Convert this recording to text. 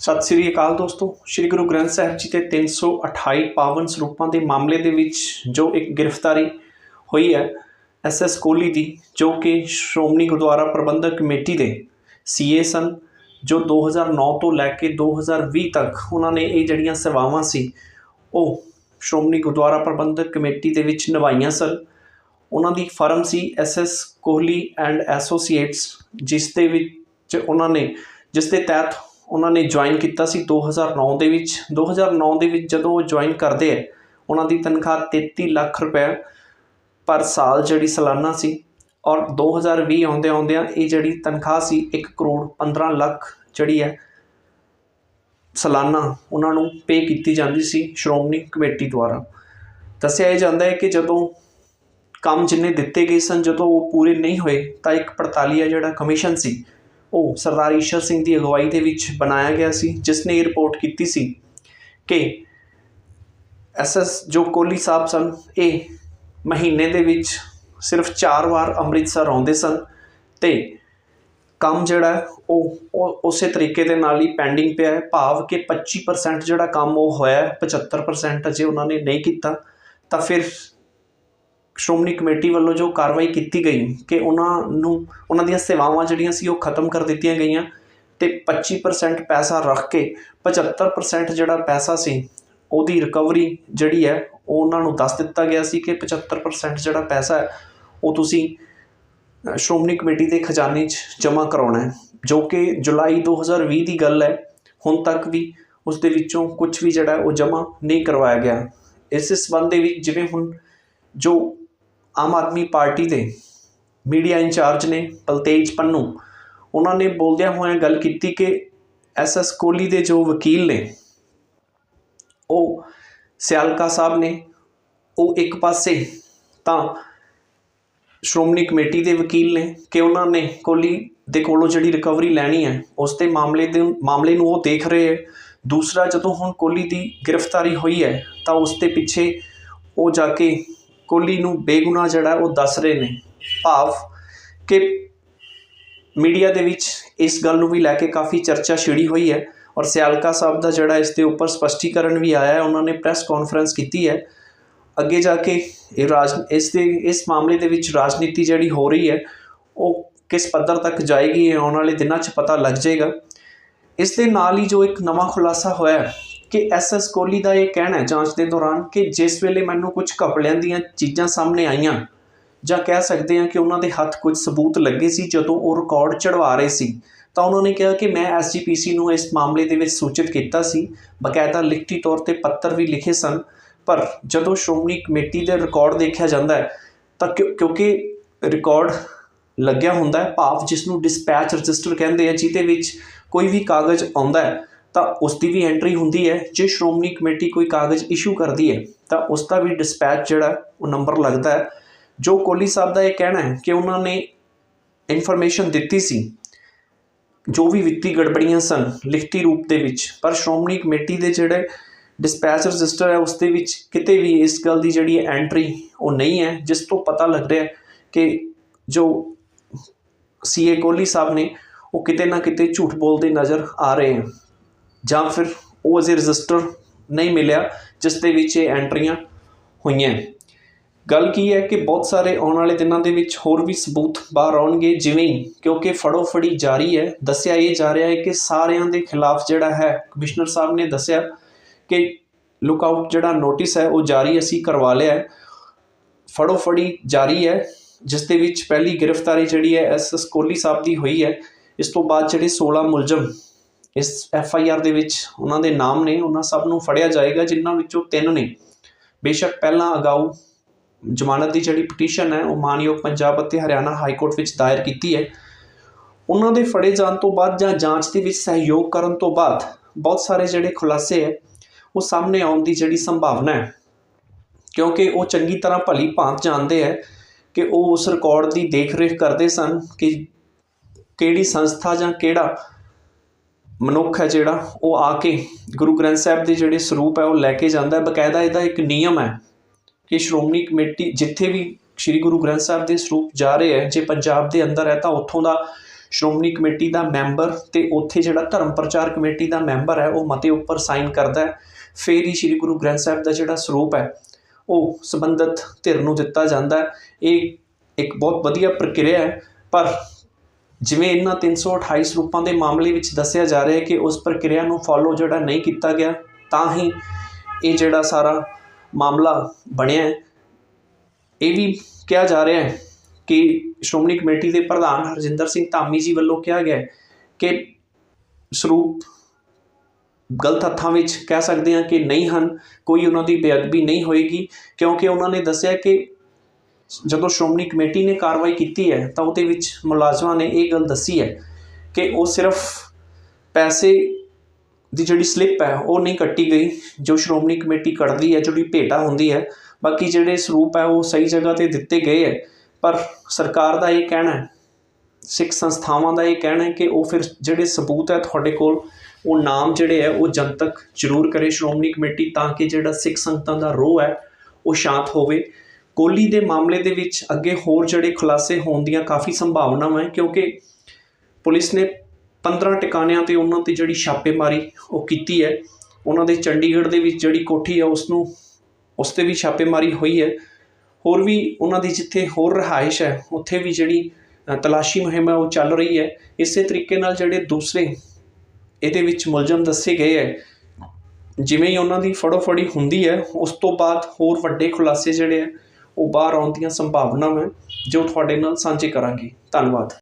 ਸਤਿ ਸ੍ਰੀ ਅਕਾਲ ਦੋਸਤੋ, ਸ੍ਰੀ ਗੁਰੂ ਗ੍ਰੰਥ ਸਾਹਿਬ ਜੀ ਦੇ 328 ਪਾਵਨ ਸਰੂਪਾਂ ਦੇ ਮਾਮਲੇ ਦੇ ਵਿੱਚ ਜੋ ਇੱਕ ਗ੍ਰਿਫਤਾਰੀ ਹੋਈ ਹੈ, ਐਸ ਐਸ ਕੋਹਲੀ ਦੀ, ਜੋ ਕਿ ਸ਼੍ਰੋਮਣੀ ਗੁਰਦੁਆਰਾ ਪ੍ਰਬੰਧਕ ਕਮੇਟੀ ਦੇ ਸੀਏ ਸਨ, ਜੋ 2009 ਤੋਂ ਲੈ ਕੇ 2020 ਤੱਕ ਉਹਨਾਂ ਨੇ ਇਹ ਜਿਹੜੀਆਂ ਸੇਵਾਵਾਂ ਸੀ, ਉਹ ਸ਼੍ਰੋਮਣੀ ਗੁਰਦੁਆਰਾ ਪ੍ਰਬੰਧਕ ਕਮੇਟੀ ਦੇ ਵਿੱਚ ਨਿਭਾਈਆਂ ਸਨ। ਉਹਨਾਂ ਦੀ firm C S S Kohli and associates, ਜਿਸ ਦੇ ਵਿੱਚ ਉਹਨਾਂ ਨੇ, ਜਿਸ ਦੇ ਤਹਿਤ ਉਹਨਾਂ ਨੇ ਜੁਆਇਨ ਕੀਤਾ ਸੀ 2009 ਦੇ ਵਿੱਚ। 2009 ਦੇ ਵਿੱਚ ਜਦੋਂ ਉਹ ਜੁਆਇਨ ਕਰਦੇ ਹੈ ਉਹਨਾਂ ਦੀ ਤਨਖਾਹ 33 ਲੱਖ ਰੁਪਏ ਪਰ ਸਾਲ ਜਿਹੜੀ ਸਾਲਾਨਾ ਸੀ ਔਰ 2020 ਆਉਂਦੇ ਆਉਂਦਿਆਂ ਇਹ ਜਿਹੜੀ ਤਨਖਾਹ ਸੀ 1 ਕਰੋੜ 15 ਲੱਖ ਜਿਹੜੀ ਹੈ ਸਾਲਾਨਾ ਉਹਨਾਂ ਨੂੰ ਪੇ ਕੀਤੀ ਜਾਂਦੀ ਸੀ ਸ਼੍ਰੋਮਣੀ ਕਮੇਟੀ ਦੁਆਰਾ। ਦੱਸਿਆ ਇਹ ਜਾਂਦਾ ਹੈ ਕਿ ਜਦੋਂ ਕੰਮ ਜਿੰਨੇ ਦਿੱਤੇ ਗਏ ਸਨ, ਜਦੋਂ ਉਹ ਪੂਰੇ ਨਹੀਂ ਹੋਏ, ਤਾਂ ਇੱਕ ਪੜਤਾਲੀਆ ਜਿਹੜਾ ਕਮਿਸ਼ਨ ਸੀ ਉਹ ਸਰਦਾਰ ਈਸ਼ਰ ਸਿੰਘ ਦੀ ਅਗਵਾਈ ਦੇ ਵਿੱਚ ਬਣਾਇਆ ਗਿਆ ਸੀ ਜਿਸ ਨੇ ਇਹ ਰਿਪੋਰਟ ਕੀਤੀ ਸੀ ਕਿ ਐਸਐਸ ਜੋ ਕੋਹਲੀ ਸਾਹਿਬ ਸਨ ਇਹ ਮਹੀਨੇ ਦੇ ਵਿੱਚ ਸਿਰਫ 4 ਵਾਰ ਅੰਮ੍ਰਿਤਸਰ ਆਉਂਦੇ ਸਨ ਤੇ ਕੰਮ ਜਿਹੜਾ ਉਹ ਉਸੇ ਤਰੀਕੇ ਦੇ ਨਾਲ ਹੀ ਪੈਂਡਿੰਗ ਪਿਆ ਹੈ। ਭਾਵ ਕਿ 25% ਜਿਹੜਾ ਕੰਮ ਉਹ ਹੋਇਆ ਹੈ, 75% ਅਜੇ ਉਹਨਾਂ ਨੇ ਨਹੀਂ ਕੀਤਾ। ਤਾਂ ਫਿਰ ਸ਼੍ਰੋਮਣੀ ਕਮੇਟੀ ਵੱਲੋਂ ਜੋ ਕਾਰਵਾਈ ਕੀਤੀ ਗਈ ਕਿ ਉਹਨਾਂ ਨੂੰ, ਉਹਨਾਂ ਦੀਆਂ ਸੇਵਾਵਾਂ ਜਿਹੜੀਆਂ ਸੀ ਉਹ ਖਤਮ ਕਰ ਦਿੱਤੀਆਂ ਗਈਆਂ ਤੇ 25% ਪੈਸਾ ਰੱਖ ਕੇ 75% ਜਿਹੜਾ ਪੈਸਾ ਸੀ ਉਹਦੀ ਰਿਕਵਰੀ ਜਿਹੜੀ ਹੈ ਉਹ ਉਹਨਾਂ ਨੂੰ ਦੱਸ ਦਿੱਤਾ ਗਿਆ ਸੀ ਕਿ 75% ਜਿਹੜਾ ਪੈਸਾ ਹੈ ਉਹ ਤੁਸੀਂ ਸ਼੍ਰੋਮਣੀ ਕਮੇਟੀ ਦੇ ਖਜ਼ਾਨੇ 'ਚ ਜਮ੍ਹਾਂ ਕਰਾਉਣਾ ਹੈ, ਜੋ ਕਿ ਜੁਲਾਈ 2020 ਦੀ ਗੱਲ ਹੈ। ਹੁਣ ਤੱਕ ਵੀ ਉਸ ਦੇ ਵਿੱਚੋਂ ਕੁਝ ਵੀ ਜਿਹੜਾ ਉਹ ਜਮ੍ਹਾਂ ਨਹੀਂ ਕਰਵਾਇਆ ਗਿਆ। ਇਸ ਸੰਬੰਧ ਦੇ ਵਿੱਚ ਜਿਵੇਂ ਹੁਣ ਜੋ ਆਮ ਆਦਮੀ ਪਾਰਟੀ ਦੇ ਮੀਡੀਆ ਇੰਚਾਰਜ ਨੇ ਪਲਤੇਜ ਪੰਨੂ। ਉਹਨਾਂ ਨੇ ਬੋਲਦਿਆਂ ਹੋਇਆਂ ਗੱਲ ਕੀਤੀ ਕਿ ਐਸ ਐਸ ਕੋਹਲੀ ਦੇ ਜੋ ਵਕੀਲ ਨੇ, ਉਹ ਸਿਆਲਕਾ ਸਾਹਿਬ ਨੇ, ਉਹ ਇੱਕ ਪਾਸੇ ਤਾਂ ਸ਼੍ਰੋਮਣੀ ਕਮੇਟੀ ਦੇ ਵਕੀਲ ਨੇ ਕਿ ਉਹਨਾਂ ਨੇ ਕੋਹਲੀ ਦੇ ਕੋਲੋਂ ਜਿਹੜੀ ਰਿਕਵਰੀ ਲੈਣੀ ਹੈ, ਉਸ ਦੇ ਮਾਮਲੇ ਦੇ ਮਾਮਲੇ ਨੂੰ ਉਹ ਦੇਖ ਰਹੇ ਹੈ। ਦੂਸਰਾ, ਜਦੋਂ ਹੁਣ ਕੋਹਲੀ ਦੀ ਗ੍ਰਿਫਤਾਰੀ ਹੋਈ ਹੈ, ਤਾਂ ਉਸ ਦੇ ਪਿੱਛੇ ਉਹ ਜਾ ਕੇ ਕੋਹਲੀ ਨੂੰ ਬੇਗੁਨਾਹ ਜਿਹੜਾ ਉਹ ਦੱਸ ਰਹੇ ਨੇ ਭਾਵ ਕਿ ਮੀਡੀਆ ਦੇ ਵਿੱਚ ਇਸ ਗੱਲ ਨੂੰ ਵੀ ਲੈ ਕੇ ਕਾਫੀ ਚਰਚਾ ਛਿੜੀ ਹੋਈ ਹੈ ਔਰ ਸਿਆਲਕਾ ਸਾਹਿਬ ਦਾ ਜਿਹੜਾ ਇਸ ਦੇ ਉੱਪਰ ਸਪਸ਼ਟੀਕਰਨ ਵੀ ਆਇਆ ਹੈ, ਉਹਨਾਂ ਨੇ ਪ੍ਰੈਸ ਕਾਨਫਰੰਸ ਕੀਤੀ ਹੈ। ਅੱਗੇ ਜਾ ਕੇ ਇਹ ਰਾਜ ਇਸ ਦੇ ਇਸ ਮਾਮਲੇ ਦੇ ਵਿੱਚ ਰਾਜਨੀਤੀ ਜਿਹੜੀ ਹੋ ਰਹੀ ਹੈ, ਉਹ ਕਿਸ ਪੱਧਰ ਤੱਕ ਜਾਏਗੀ ਇਹ ਆਉਣ ਵਾਲੇ ਦਿਨਾਂ 'ਚ ਪਤਾ ਲੱਗ ਜਾਏਗਾ। ਇਸ ਦੇ ਨਾਲ ਹੀ ਜੋ ਇੱਕ ਨਵਾਂ ਖੁਲਾਸਾ ਹੋਇਆ ਕਿ ਐਸਐਸ ਕੋਹਲੀ ਦਾ ਇਹ ਕਹਿਣਾ ਹੈ ਜਾਂਚ ਦੇ ਦੌਰਾਨ ਕਿ ਜਿਸ ਵੇਲੇ ਮੈਨੂੰ ਕੁਝ ਘਪਲਿਆਂ ਦੀਆਂ ਚੀਜ਼ਾਂ ਸਾਹਮਣੇ ਆਈਆਂ, ਜਾਂ ਕਹਿ ਸਕਦੇ ਹਾਂ ਕਿ ਉਹਨਾਂ ਦੇ ਹੱਥ ਕੁਝ ਸਬੂਤ ਲੱਗੇ ਸੀ, ਜਦੋਂ ਉਹ ਰਿਕਾਰਡ ਚੜਵਾ ਰਹੇ ਸੀ, ਤਾਂ ਉਹਨਾਂ ਨੇ ਕਿਹਾ ਕਿ ਮੈਂ ਐਸਜੀਪੀਸੀ ਨੂੰ ਇਸ ਮਾਮਲੇ ਦੇ ਵਿੱਚ ਸੂਚਿਤ ਕੀਤਾ ਸੀ। ਬਕਾਇਦਾ ਲਿਖਤੀ ਤੌਰ ਤੇ ਪੱਤਰ ਵੀ ਲਿਖੇ ਸਨ, ਪਰ ਜਦੋਂ ਸ਼੍ਰੋਮਣੀ ਕਮੇਟੀ ਦੇ ਰਿਕਾਰਡ ਦੇਖਿਆ ਜਾਂਦਾ ਹੈ, ਤਾਂ ਕਿਉਂਕਿ ਰਿਕਾਰਡ ਲੱਗਿਆ ਹੁੰਦਾ ਹੈ, ਭਾਵ ਜਿਸ ਨੂੰ ਡਿਸਪੈਚ ਰਜਿਸਟਰ ਕਹਿੰਦੇ ਆ, ਜਿਹਦੇ ਵਿੱਚ ਕੋਈ ਵੀ ਕਾਗਜ਼ ਆਉਂਦਾ ਹੈ ਤਾਂ ਉਸ ਦੀ ਵੀ ਐਂਟਰੀ ਹੁੰਦੀ ਹੈ। ਜੇ ਸ਼੍ਰੋਮਣੀ ਕਮੇਟੀ ਕੋਈ ਕਾਗਜ਼ ਇਸ਼ੂ ਕਰਦੀ ਹੈ, ਤਾਂ ਉਸ ਦਾ ਵੀ ਡਿਸਪੈਚ ਜਿਹੜਾ ਉਹ ਨੰਬਰ ਲੱਗਦਾ ਹੈ। ਜੋ ਕੋਹਲੀ ਸਾਹਿਬ ਦਾ ਇਹ ਕਹਿਣਾ ਹੈ ਕਿ ਉਹਨਾਂ ਨੇ ਇਨਫੋਰਮੇਸ਼ਨ ਦਿੱਤੀ ਸੀ, ਜੋ ਵੀ ਵਿੱਤੀ ਗੜਬੜੀਆਂ ਸਨ, ਲਿਖਤੀ ਰੂਪ ਦੇ ਵਿੱਚ, ਪਰ ਸ਼੍ਰੋਮਣੀ ਕਮੇਟੀ ਦੇ ਜਿਹੜੇ ਡਿਸਪੈਚ ਰਜਿਸਟਰ ਹੈ ਉਸ ਦੇ ਵਿੱਚ ਕਿਤੇ ਵੀ ਇਸ ਗੱਲ ਦੀ ਜਿਹੜੀ ਐਂਟਰੀ ਉਹ ਨਹੀਂ ਹੈ, ਜਿਸ ਤੋਂ ਪਤਾ ਲੱਗ ਰਿਹਾ ਕਿ ਜੋ ਸੀਏ ਕੋਹਲੀ ਸਾਹਿਬ ਨੇ, ਉਹ ਕਿਤੇ ਨਾ ਕਿਤੇ ਝੂਠ ਬੋਲਦੇ ਨਜ਼ਰ ਆ ਰਹੇ ਹਨ। ਜਾਂ ਫਿਰ ਉਹ ਅਜੇ ਰਜਿਸਟਰ ਨਹੀਂ ਮਿਲਿਆ, ਜਿਸ ਦੇ ਵਿੱਚ ਇਹ ਐਂਟਰੀਆਂ ਹੋਈਆਂ ਗੱਲ ਕੀ ਹੈ ਕਿ ਬਹੁਤ ਸਾਰੇ ਆਉਣ ਵਾਲੇ ਦਿਨਾਂ ਦੇ ਵਿੱਚ ਹੋਰ ਵੀ ਸਬੂਤ ਬਾਹਰ ਆਉਣਗੇ, ਜਿਵੇਂ ਹੀ ਕਿਉਂਕਿ ਫੜੋ ਫੜੀ ਜਾਰੀ ਹੈ। ਦੱਸਿਆ ਇਹ ਜਾ ਰਿਹਾ ਹੈ ਕਿ ਸਾਰਿਆਂ ਦੇ ਖਿਲਾਫ ਜਿਹੜਾ ਹੈ, ਕਮਿਸ਼ਨਰ ਸਾਹਿਬ ਨੇ ਦੱਸਿਆ ਕਿ ਲੁੱਕ ਆਊਟ ਜਿਹੜਾ ਨੋਟਿਸ ਹੈ, ਉਹ ਜਾਰੀ ਅਸੀਂ ਕਰਵਾ ਲਿਆ ਹੈ। ਫੜੋ ਫੜੀ ਜਾਰੀ ਹੈ, ਜਿਸ ਦੇ ਵਿੱਚ ਪਹਿਲੀ ਗ੍ਰਿਫਤਾਰੀ ਜਿਹੜੀ ਹੈ, ਐਸ ਐਸ ਕੋਹਲੀ ਸਾਹਿਬ ਦੀ ਹੋਈ ਹੈ। ਇਸ ਤੋਂ ਬਾਅਦ ਜਿਹੜੇ 16 ਮੁਲਜ਼ਮ ਇਸ ਐਫ ਆਈ ਆਰ ਦੇ ਵਿੱਚ ਉਹਨਾਂ ਦੇ ਨਾਮ ਨੇ, ਉਹਨਾਂ ਸਭ ਨੂੰ ਫੜਿਆ ਜਾਏਗਾ, ਜਿਨ੍ਹਾਂ ਵਿੱਚੋਂ ਤਿੰਨ ਨੇ। ਬੇਸ਼ੱਕ ਪਹਿਲਾਂ ਅਗਾਊ ਜ਼ਮਾਨਤ ਦੀ ਜਿਹੜੀ ਪਟੀਸ਼ਨ ਹੈ, ਉਹ ਮਾਨਯੋਗ ਪੰਜਾਬ ਅਤੇ ਹਰਿਆਣਾ ਹਾਈ ਕੋਰਟ ਵਿੱਚ ਦਾਇਰ ਕੀਤੀ ਹੈ। ਉਹਨਾਂ ਦੇ ਫੜੇ ਜਾਣ ਤੋਂ ਬਾਅਦ ਜਾਂ ਜਾਂਚ ਦੇ ਵਿੱਚ ਸਹਿਯੋਗ ਕਰਨ ਤੋਂ ਬਾਅਦ ਬਹੁਤ ਸਾਰੇ ਜਿਹੜੇ ਖੁਲਾਸੇ ਹੈ, ਉਹ ਸਾਹਮਣੇ ਆਉਣ ਦੀ ਜਿਹੜੀ ਸੰਭਾਵਨਾ ਹੈ। ਕਿਉਂਕਿ ਉਹ ਚੰਗੀ ਤਰ੍ਹਾਂ ਭਲੀ ਭਾਂਤ ਜਾਣਦੇ ਹੈ ਕਿ ਉਹ ਉਸ ਰਿਕਾਰਡ ਦੀ ਦੇਖ-ਰੇਖ ਕਰਦੇ ਸਨ ਕਿ ਕਿਹੜੀ ਸੰਸਥਾ ਜਾਂ ਕਿਹੜਾ ਮਨੁੱਖ ਹੈ ਜਿਹੜਾ, ਉਹ ਆ ਕੇ ਗੁਰੂ ਗ੍ਰੰਥ ਸਾਹਿਬ ਦੇ ਜਿਹੜੇ ਸਰੂਪ ਹੈ, ਉਹ ਲੈ ਕੇ ਜਾਂਦਾ ਹੈ। ਬਕਾਇਦਾ ਇਹਦਾ ਇੱਕ ਨਿਯਮ ਹੈ ਕਿ ਸ਼੍ਰੋਮਣੀ ਕਮੇਟੀ ਜਿੱਥੇ ਵੀ ਸ੍ਰੀ ਗੁਰੂ ਗ੍ਰੰਥ ਸਾਹਿਬ ਦੇ ਸਰੂਪ ਜਾ ਰਹੇ ਹੈ, ਜੇ ਪੰਜਾਬ ਦੇ ਅੰਦਰ ਹੈ ਤਾਂ ਉੱਥੋਂ ਦਾ ਸ਼੍ਰੋਮਣੀ ਕਮੇਟੀ ਦਾ ਮੈਂਬਰ ਤੇ ਉੱਥੇ ਜਿਹੜਾ ਧਰਮ ਪ੍ਰਚਾਰ ਕਮੇਟੀ ਦਾ ਮੈਂਬਰ ਹੈ, ਉਹ ਮਤੇ ਉੱਪਰ ਸਾਈਨ ਕਰਦਾ ਹੈ। ਫਿਰ ਹੀ ਸ੍ਰੀ ਗੁਰੂ ਗ੍ਰੰਥ ਸਾਹਿਬ ਦਾ ਜਿਹੜਾ ਸਰੂਪ ਹੈ, ਉਹ ਸੰਬੰਧਿਤ ਧਿਰ ਨੂੰ ਦਿੱਤਾ ਜਾਂਦਾ ਹੈ। ਇਹ ਇੱਕ ਬਹੁਤ ਵਧੀਆ ਪ੍ਰਕਿਰਿਆ ਹੈ, ਪਰ ਜਿਵੇਂ ਇਹਨਾਂ 328 ਸਰੂਪਾਂ ਦੇ ਮਾਮਲੇ ਵਿੱਚ ਦੱਸਿਆ ਜਾ ਰਿਹਾ ਹੈ ਕਿ ਉਸ ਪ੍ਰਕਿਰਿਆ ਨੂੰ ਫੋਲੋ ਜਿਹੜਾ ਨਹੀਂ ਕੀਤਾ ਗਿਆ, ਤਾਂ ਹੀ ਇਹ ਜਿਹੜਾ ਸਾਰਾ ਮਾਮਲਾ ਬਣਿਆ ਇਹ ਵੀ ਕਿਹਾ ਜਾ ਰਿਹਾ ਹੈ ਕਿ ਸ਼੍ਰੋਮਣੀ ਕਮੇਟੀ ਦੇ ਪ੍ਰਧਾਨ ਹਰਜਿੰਦਰ ਸਿੰਘ ਧਾਮੀ ਜੀ ਵੱਲੋਂ ਕਿਹਾ ਗਿਆ ਕਿ ਸਰੂਪ ਗਲਤ ਹੱਥਾਂ ਵਿੱਚ ਕਹਿ ਸਕਦੇ ਹਾਂ ਕਿ ਨਹੀਂ ਹਨ, ਕੋਈ ਉਹਨਾਂ ਦੀ ਬੇਅਦਬੀ ਨਹੀਂ ਹੋਏਗੀ, ਕਿਉਂਕਿ ਉਹਨਾਂ ਨੇ ਦੱਸਿਆ ਕਿ ਜਦੋਂ ਸ਼੍ਰੋਮਣੀ ਕਮੇਟੀ ਨੇ ਕਾਰਵਾਈ ਕੀਤੀ ਹੈ, ਤਾਂ ਉਹਦੇ ਵਿੱਚ ਮੁਲਾਜ਼ਮਾਂ ਨੇ ਇਹ ਗੱਲ ਦੱਸੀ ਹੈ ਕਿ ਉਹ ਸਿਰਫ ਪੈਸੇ ਦੀ ਜਿਹੜੀ ਸਲਿੱਪ ਹੈ, ਉਹ ਨਹੀਂ ਕੱਟੀ ਗਈ। ਜੋ ਸ਼੍ਰੋਮਣੀ ਕਮੇਟੀ ਕੱਢਦੀ ਹੈ, ਜਿਹੜੀ ਭੇਟਾ ਹੁੰਦੀ ਹੈ, ਬਾਕੀ ਜਿਹੜੇ ਸਰੂਪ ਹੈ, ਉਹ ਸਹੀ ਜਗ੍ਹਾ ਤੇ ਦਿੱਤੇ ਗਏ ਹੈ। ਪਰ ਸਰਕਾਰ ਦਾ ਇਹ ਕਹਿਣਾ ਹੈ, ਸਿੱਖ ਸੰਸਥਾਵਾਂ ਦਾ ਇਹ ਕਹਿਣਾ ਹੈ ਕਿ ਉਹ ਫਿਰ ਜਿਹੜੇ ਸਬੂਤ ਹੈ ਤੁਹਾਡੇ ਕੋਲ, ਉਹ ਨਾਮ ਜਿਹੜੇ ਹੈ, ਉਹ ਜਨਤਕ ਜ਼ਰੂਰ ਕਰੇ ਸ਼੍ਰੋਮਣੀ ਕਮੇਟੀ, ਤਾਂ ਕਿ ਜਿਹੜਾ ਸਿੱਖ ਸੰਗਤਾਂ ਦਾ ਰੋਹ ਹੈ, ਉਹ ਸ਼ਾਂਤ ਹੋਵੇ। ਕੋਹਲੀ ਦੇ ਮਾਮਲੇ ਦੇ ਵਿੱਚ ਅੱਗੇ ਹੋਰ ਜਿਹੜੇ ਖੁਲਾਸੇ ਹੋਣ ਦੀਆਂ ਕਾਫੀ ਸੰਭਾਵਨਾਵਾਂ ਹੈ, ਕਿਉਂਕਿ ਪੁਲਿਸ ਨੇ 15 ਟਿਕਾਣਿਆਂ ਤੇ ਉਹਨਾਂ ਤੇ ਜਿਹੜੀ ਛਾਪੇਮਾਰੀ ਉਹ ਕੀਤੀ ਹੈ। ਉਹਨਾਂ ਦੇ ਚੰਡੀਗੜ੍ਹ ਦੇ ਵਿੱਚ ਜਿਹੜੀ ਕੋਠੀ ਹੈ ਉਸ ਨੂੰ ਉਸ ਤੇ ਵੀ ਛਾਪੇਮਾਰੀ ਹੋਈ ਹੈ। ਹੋਰ ਵੀ ਉਹਨਾਂ ਦੀ ਜਿੱਥੇ ਹੋਰ ਰਿਹਾਇਸ਼ ਹੈ, ਉੱਥੇ ਵੀ ਜਿਹੜੀ ਤਲਾਸ਼ੀ ਮੁਹਿੰਮ ਹੈ, ਉਹ ਚੱਲ ਰਹੀ ਹੈ। ਇਸੇ ਤਰੀਕੇ ਨਾਲ ਜਿਹੜੇ ਦੂਸਰੇ ਇਹਦੇ ਵਿੱਚ ਮੁਲਜ਼ਮ ਦੱਸੇ ਗਏ ਹੈ, ਜਿਵੇਂ ਹੀ ਉਹਨਾਂ ਦੀ ਫੜੋ-ਫੜੀ ਹੁੰਦੀ ਹੈ, ਉਸ ਤੋਂ ਬਾਅਦ ਹੋਰ ਵੱਡੇ ਖੁਲਾਸੇ ਜਿਹੜੇ ਹੈ ਉਹ ਬਾਹਰ ਆਉਣ ਦੀਆਂ ਸੰਭਾਵਨਾਵਾਂ ਜੋ ਤੁਹਾਡੇ ਨਾਲ ਸਾਂਝੀ ਕਰਾਂਗੀ। ਧੰਨਵਾਦ।